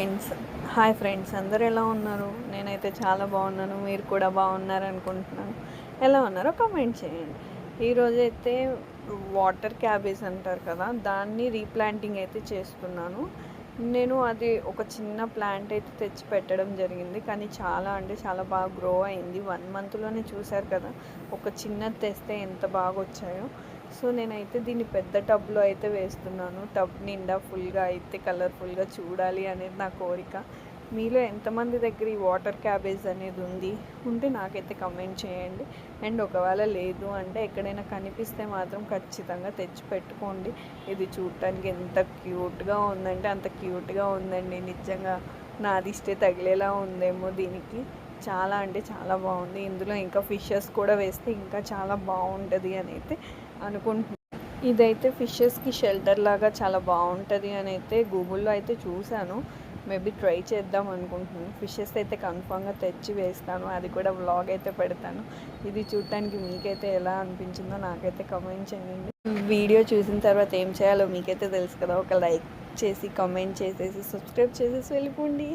Friends hi friends అందరు ఎలా ఉన్నారు? నేనైతే చాలా బాగున్నాను. మీరు కూడా బాగున్నారు అనుకుంటున్నాను ఎలా ఉన్నారో కామెంట్ చేయండి. ఈరోజు అయితే వాటర్ క్యాబేజ్ అంటారు కదా దాన్ని రీప్లాంటింగ్ అయితే చేస్తున్నాను. నేను అది ఒక చిన్న ప్లాంట్ అయితే తెచ్చి పెట్టడం జరిగింది. కానీ చాలా అంటే చాలా బాగా గ్రో అయింది. వన్ మంత్లోనే చూశారు కదా ఒక చిన్నది తెస్తే ఎంత బాగా వచ్చాయో సో నేనైతే దీన్ని పెద్ద టబ్లో అయితే వేస్తున్నాను. టబ్ నిండా ఫుల్గా అయితే కలర్ఫుల్గా చూడాలి అనేది నా కోరిక. మీలో ఎంతమంది దగ్గర ఈ వాటర్ క్యాబేజ్ అనేది ఉంది? ఉంటే నాకైతే కమెంట్ చేయండి. అండ్ ఒకవేళ లేదు అంటే ఎక్కడైనా కనిపిస్తే మాత్రం ఖచ్చితంగా తెచ్చి పెట్టుకోండి. ఇది చూడటానికి ఎంత క్యూట్గా ఉందంటే అంత క్యూట్గా ఉందండి. నిజంగా నా దిష్టే తగిలేలా ఉందేమో దీనికి. చాలా అంటే చాలా బాగుంది. ఇందులో ఇంకా ఫిషెస్ కూడా వేస్తే ఇంకా చాలా బాగుంటుంది అని అయితే అనుకుంటున్నాను ఇదైతే ఫిషెస్కి షెల్టర్ లాగా చాలా బాగుంటుంది అని అయితే గూగుల్లో అయితే చూశాను. మేబీ ట్రై చేద్దాం అనుకుంటున్నాను. ఫిషెస్ అయితే కన్ఫామ్గా తెచ్చి వేస్తాను. అది కూడా వ్లాగ్ అయితే పెడతాను. ఇది చూడటానికి మీకైతే ఎలా అనిపించిందో నాకైతే కమెంట్ చేయండి. వీడియో చూసిన తర్వాత ఏం చేయాలో మీకైతే తెలుసు కదా. ఒక లైక్ చేసి కమెంట్ చేసేసి సబ్స్క్రైబ్ చేసేసి వెళ్ళిపోండి.